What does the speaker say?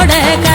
உன்னோட